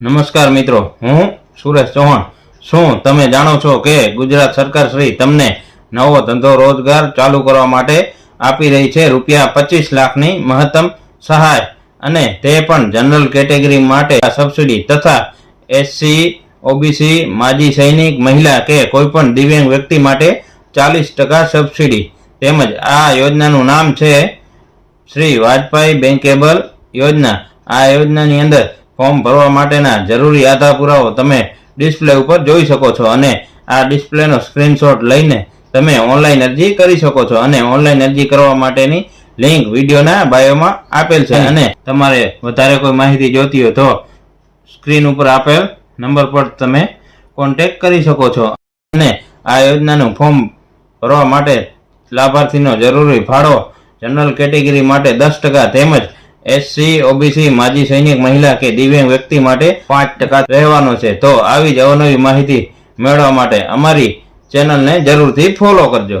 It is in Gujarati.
નમસ્કાર મિત્રો, હું સુરેશ ચૌહાણ. શું તમે જાણો છો કે ગુજરાત સરકાર શ્રી તમને નવો ધંધો રોજગાર ચાલુ કરવા માટે આપી રહી છે રૂપિયા પચીસ લાખની મહત્તમ સહાય? અને તે પણ જનરલ કેટેગરી માટે સબસિડી તથા એસસી, ઓબીસી, માજી સૈનિક, મહિલા કે કોઈપણ દિવ્યાંગ વ્યક્તિ માટે ચાલીસ ટકા સબસિડી. તેમજ આ યોજનાનું નામ છે શ્રી વાજપાઈ બેંકેબલ યોજના. આ યોજનાની અંદર ફોર્મ ભરવા માટેના જરૂરી આધાર પુરાવો તમે ડિસ્પ્લે ઉપર જોઈ શકો છો અને આ ડિસ્પ્લેનો સ્ક્રીનશોટ લઈને તમે ઓનલાઈન અરજી કરી શકો છો અને ઓનલાઈન અરજી કરવા માટેની લિંક વિડીયોના બાયોમાં આપેલ છે. અને તમારે વધારે કોઈ માહિતી જોતી હોય તો સ્ક્રીન ઉપર આપેલ નંબર પર તમે કોન્ટેક્ટ કરી શકો છો. અને આ યોજનાનું ફોર્મ ભરવા માટે લાભાર્થીનો જરૂરી ફાળો જનરલ કેટેગરી માટે દસ ટકા તેમજ એસસી ઓબીસી માજી સૈનિક, મહિલા કે દિવ્યાંગ વ્યક્તિ માટે પાંચ ટકા રહેવાનો છે. તો આવી જ અવનવી માહિતી મેળવવા માટે અમારી ચેનલને જરૂરથી ફોલો કરજો.